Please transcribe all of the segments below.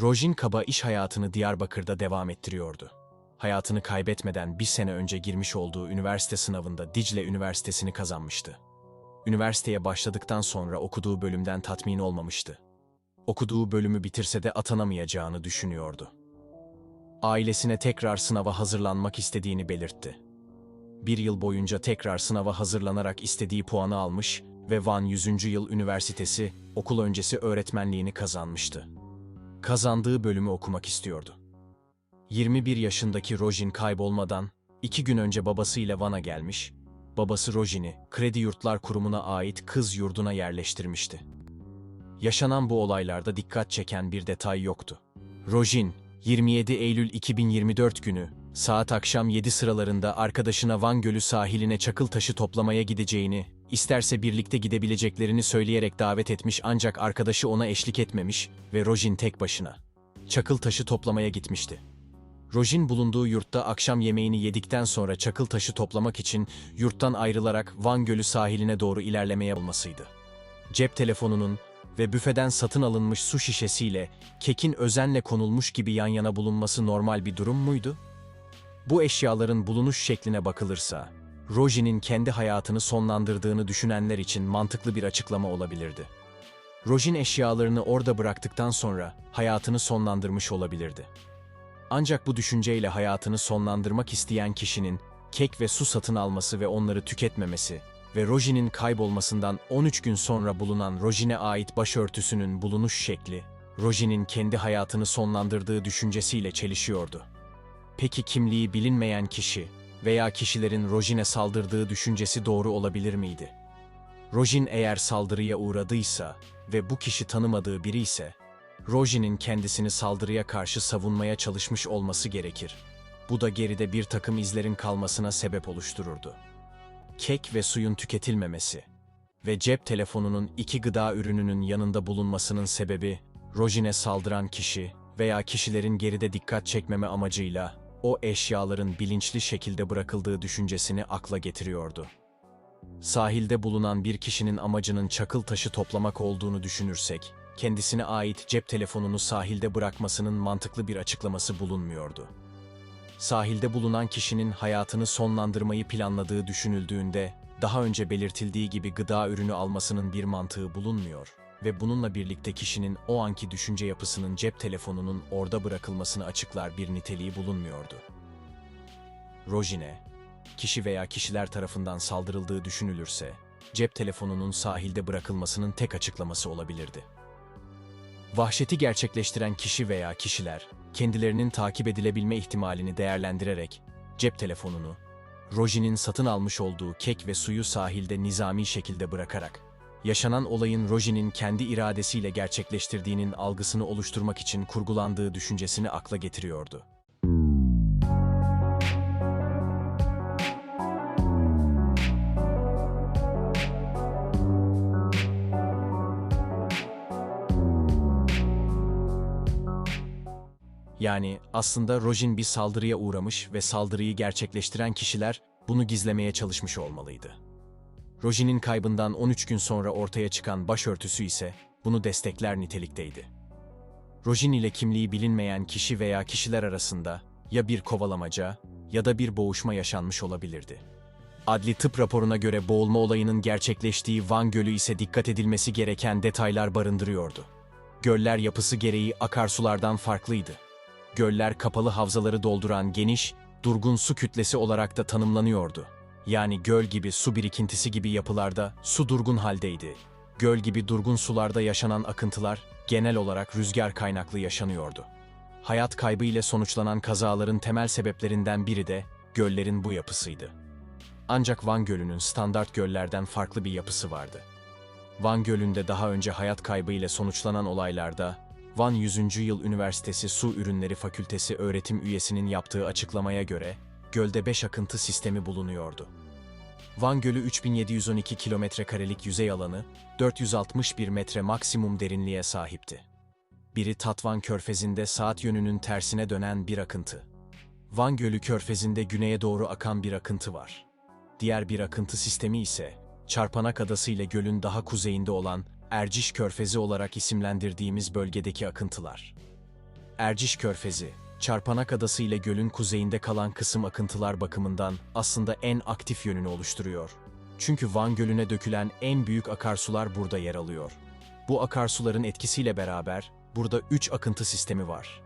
Rojin Kaba iş hayatını Diyarbakır'da devam ettiriyordu. Hayatını kaybetmeden bir sene önce girmiş olduğu üniversite sınavında Dicle Üniversitesi'ni kazanmıştı. Üniversiteye başladıktan sonra okuduğu bölümden tatmin olmamıştı. Okuduğu bölümü bitirse de atanamayacağını düşünüyordu. Ailesine tekrar sınava hazırlanmak istediğini belirtti. Bir yıl boyunca tekrar sınava hazırlanarak istediği puanı almış ve Van 100. Yıl Üniversitesi okul öncesi öğretmenliğini kazanmıştı. Kazandığı bölümü okumak istiyordu. 21 yaşındaki Rojin kaybolmadan iki gün önce babasıyla Van'a gelmiş, babası Rojin'i Kredi Yurtlar Kurumu'na ait kız yurduna yerleştirmişti. Yaşanan bu olaylarda dikkat çeken bir detay yoktu. Rojin, 27 Eylül 2024 günü saat akşam 7 sıralarında arkadaşına Van Gölü sahiline çakıl taşı toplamaya gideceğini, isterse birlikte gidebileceklerini söyleyerek davet etmiş ancak arkadaşı ona eşlik etmemiş ve Rojin tek başına çakıl taşı toplamaya gitmişti. Rojin bulunduğu yurtta akşam yemeğini yedikten sonra çakıl taşı toplamak için yurttan ayrılarak Van Gölü sahiline doğru ilerlemeye olmasıydı. Cep telefonunun ve büfeden satın alınmış su şişesiyle kekin özenle konulmuş gibi yan yana bulunması normal bir durum muydu? Bu eşyaların bulunuş şekline bakılırsa, Rojin'in kendi hayatını sonlandırdığını düşünenler için mantıklı bir açıklama olabilirdi. Rojin eşyalarını orada bıraktıktan sonra hayatını sonlandırmış olabilirdi. Ancak bu düşünceyle hayatını sonlandırmak isteyen kişinin kek ve su satın alması ve onları tüketmemesi ve Rojin'in kaybolmasından 13 gün sonra bulunan Rojin'e ait başörtüsünün bulunuş şekli, Rojin'in kendi hayatını sonlandırdığı düşüncesiyle çelişiyordu. Peki kimliği bilinmeyen kişi veya kişilerin Rojin'e saldırdığı düşüncesi doğru olabilir miydi? Rojin eğer saldırıya uğradıysa ve bu kişi tanımadığı biri ise, Rojin'in kendisini saldırıya karşı savunmaya çalışmış olması gerekir. Bu da geride bir takım izlerin kalmasına sebep oluştururdu. Kek ve suyun tüketilmemesi ve cep telefonunun iki gıda ürününün yanında bulunmasının sebebi, Rojin'e saldıran kişi veya kişilerin geride dikkat çekmeme amacıyla o eşyaların bilinçli şekilde bırakıldığı düşüncesini akla getiriyordu. Sahilde bulunan bir kişinin amacının çakıl taşı toplamak olduğunu düşünürsek, kendisine ait cep telefonunu sahilde bırakmasının mantıklı bir açıklaması bulunmuyordu. Sahilde bulunan kişinin hayatını sonlandırmayı planladığı düşünüldüğünde, daha önce belirtildiği gibi gıda ürünü almasının bir mantığı bulunmuyor ve bununla birlikte kişinin o anki düşünce yapısının cep telefonunun orada bırakılmasını açıklar bir niteliği bulunmuyordu. Rojine, kişi veya kişiler tarafından saldırıldığı düşünülürse, cep telefonunun sahilde bırakılmasının tek açıklaması olabilirdi. Vahşeti gerçekleştiren kişi veya kişiler, kendilerinin takip edilebilme ihtimalini değerlendirerek cep telefonunu, Rojin'in satın almış olduğu kek ve suyu sahilde nizami şekilde bırakarak, yaşanan olayın Rojin'in kendi iradesiyle gerçekleştirdiğinin algısını oluşturmak için kurgulandığı düşüncesini akla getiriyordu. Yani aslında Rojin bir saldırıya uğramış ve saldırıyı gerçekleştiren kişiler bunu gizlemeye çalışmış olmalıydı. Rojin'in kaybından 13 gün sonra ortaya çıkan başörtüsü ise bunu destekler nitelikteydi. Rojin ile kimliği bilinmeyen kişi veya kişiler arasında ya bir kovalamaca ya da bir boğuşma yaşanmış olabilirdi. Adli tıp raporuna göre boğulma olayının gerçekleştiği Van Gölü ise dikkat edilmesi gereken detaylar barındırıyordu. Göller yapısı gereği akarsulardan farklıydı. Göller kapalı havzaları dolduran geniş, durgun su kütlesi olarak da tanımlanıyordu. Yani göl gibi su birikintisi gibi yapılarda su durgun haldeydi. Göl gibi durgun sularda yaşanan akıntılar genel olarak rüzgar kaynaklı yaşanıyordu. Hayat kaybı ile sonuçlanan kazaların temel sebeplerinden biri de göllerin bu yapısıydı. Ancak Van Gölü'nün standart göllerden farklı bir yapısı vardı. Van Gölü'nde daha önce hayat kaybı ile sonuçlanan olaylarda Van 100. Yıl Üniversitesi Su Ürünleri Fakültesi öğretim üyesinin yaptığı açıklamaya göre gölde 5 akıntı sistemi bulunuyordu. Van Gölü 3712 kilometrekarelik yüzey alanı, 461 metre maksimum derinliğe sahipti. Biri Tatvan Körfezi'nde saat yönünün tersine dönen bir akıntı. Van Gölü Körfezi'nde güneye doğru akan bir akıntı var. Diğer bir akıntı sistemi ise, Çarpanak Adası ile gölün daha kuzeyinde olan Erciş Körfezi olarak isimlendirdiğimiz bölgedeki akıntılar. Erciş Körfezi, Çarpanak Adası ile gölün kuzeyinde kalan kısım akıntılar bakımından aslında en aktif yönünü oluşturuyor. Çünkü Van Gölü'ne dökülen en büyük akarsular burada yer alıyor. Bu akarsuların etkisiyle beraber burada üç akıntı sistemi var.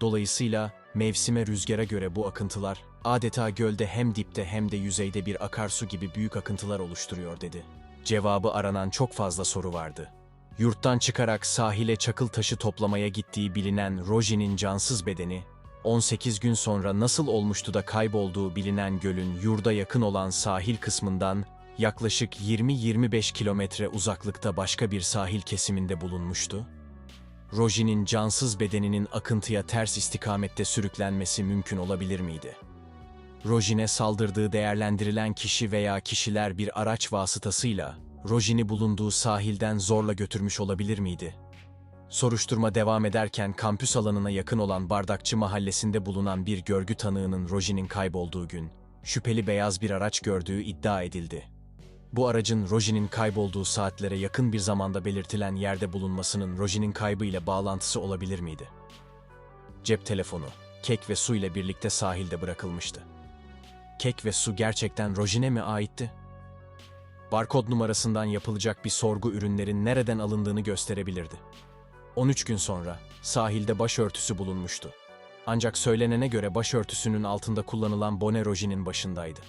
Dolayısıyla mevsime rüzgara göre bu akıntılar adeta gölde hem dipte hem de yüzeyde bir akarsu gibi büyük akıntılar oluşturuyor dedi. Cevabı aranan çok fazla soru vardı. Yurttan çıkarak sahile çakıl taşı toplamaya gittiği bilinen Roji'nin cansız bedeni, 18 gün sonra nasıl olmuştu da kaybolduğu bilinen gölün yurda yakın olan sahil kısmından yaklaşık 20-25 kilometre uzaklıkta başka bir sahil kesiminde bulunmuştu. Roji'nin cansız bedeninin akıntıya ters istikamette sürüklenmesi mümkün olabilir miydi? Rojin'e saldırdığı değerlendirilen kişi veya kişiler bir araç vasıtasıyla Rojin'i bulunduğu sahilden zorla götürmüş olabilir miydi? Soruşturma devam ederken kampüs alanına yakın olan Bardakçı mahallesinde bulunan bir görgü tanığının Rojin'in kaybolduğu gün, şüpheli beyaz bir araç gördüğü iddia edildi. Bu aracın Rojin'in kaybolduğu saatlere yakın bir zamanda belirtilen yerde bulunmasının Rojin'in kaybı ile bağlantısı olabilir miydi? Cep telefonu, kek ve su ile birlikte sahilde bırakılmıştı. Kek ve su gerçekten Rojin'e mi aitti? Barkod numarasından yapılacak bir sorgu ürünlerin nereden alındığını gösterebilirdi. 13 gün sonra sahilde başörtüsü bulunmuştu. Ancak söylenene göre başörtüsünün altında kullanılan bone Rojin'in başındaydı.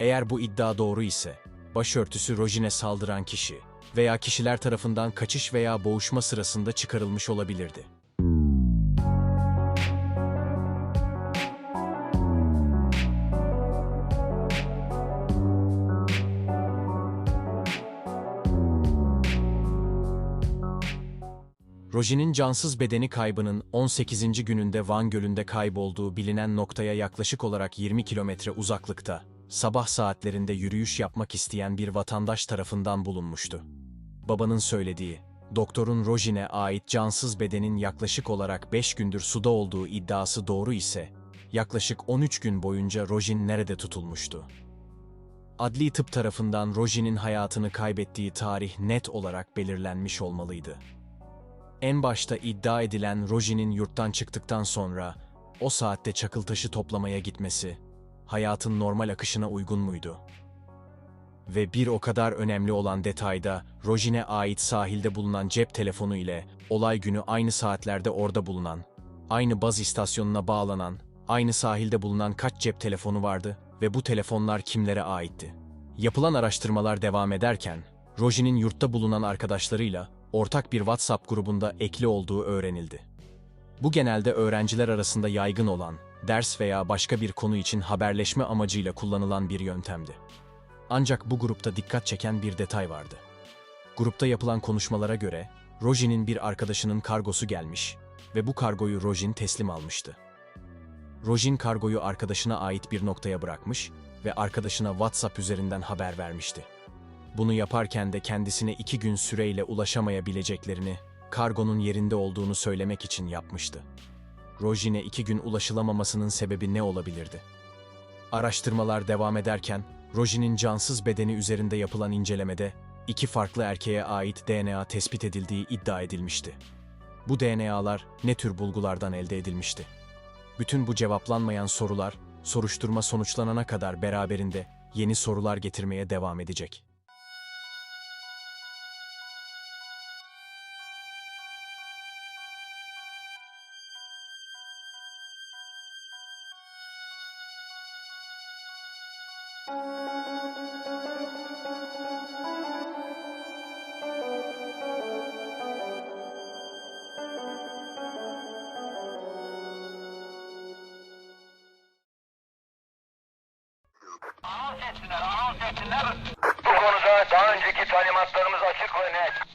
Eğer bu iddia doğru ise, başörtüsü Rojin'e saldıran kişi veya kişiler tarafından kaçış veya boğuşma sırasında çıkarılmış olabilirdi. Rojin'in cansız bedeni kaybının 18. gününde Van Gölü'nde kaybolduğu bilinen noktaya yaklaşık olarak 20 kilometre uzaklıkta, sabah saatlerinde yürüyüş yapmak isteyen bir vatandaş tarafından bulunmuştu. Babanın söylediği, doktorun Rojin'e ait cansız bedenin yaklaşık olarak 5 gündür suda olduğu iddiası doğru ise, yaklaşık 13 gün boyunca Rojin nerede tutulmuştu? Adli tıp tarafından Rojin'in hayatını kaybettiği tarih net olarak belirlenmiş olmalıydı. En başta iddia edilen Rojin'in yurttan çıktıktan sonra o saatte çakıl taşı toplamaya gitmesi hayatın normal akışına uygun muydu? Ve bir o kadar önemli olan detayda Rojin'e ait sahilde bulunan cep telefonu ile olay günü aynı saatlerde orada bulunan, aynı baz istasyonuna bağlanan, aynı sahilde bulunan kaç cep telefonu vardı ve bu telefonlar kimlere aitti? Yapılan araştırmalar devam ederken, Rojin'in yurtta bulunan arkadaşlarıyla ortak bir WhatsApp grubunda ekli olduğu öğrenildi. Bu genelde öğrenciler arasında yaygın olan, ders veya başka bir konu için haberleşme amacıyla kullanılan bir yöntemdi. Ancak bu grupta dikkat çeken bir detay vardı. Grupta yapılan konuşmalara göre, Rojin'in bir arkadaşının kargosu gelmiş ve bu kargoyu Rojin teslim almıştı. Rojin kargoyu arkadaşına ait bir noktaya bırakmış ve arkadaşına WhatsApp üzerinden haber vermişti. Bunu yaparken de kendisine iki gün süreyle ulaşamayabileceklerini, kargonun yerinde olduğunu söylemek için yapmıştı. Rojin'e iki gün ulaşılamamasının sebebi ne olabilirdi? Araştırmalar devam ederken, Rojin'in cansız bedeni üzerinde yapılan incelemede iki farklı erkeğe ait DNA tespit edildiği iddia edilmişti. Bu DNA'lar ne tür bulgulardan elde edilmişti? Bütün bu cevaplanmayan sorular, soruşturma sonuçlanana kadar beraberinde yeni sorular getirmeye devam edecek. Etsinler, anons etsinler. Bu konuda daha önceki talimatlarımız açık ve net.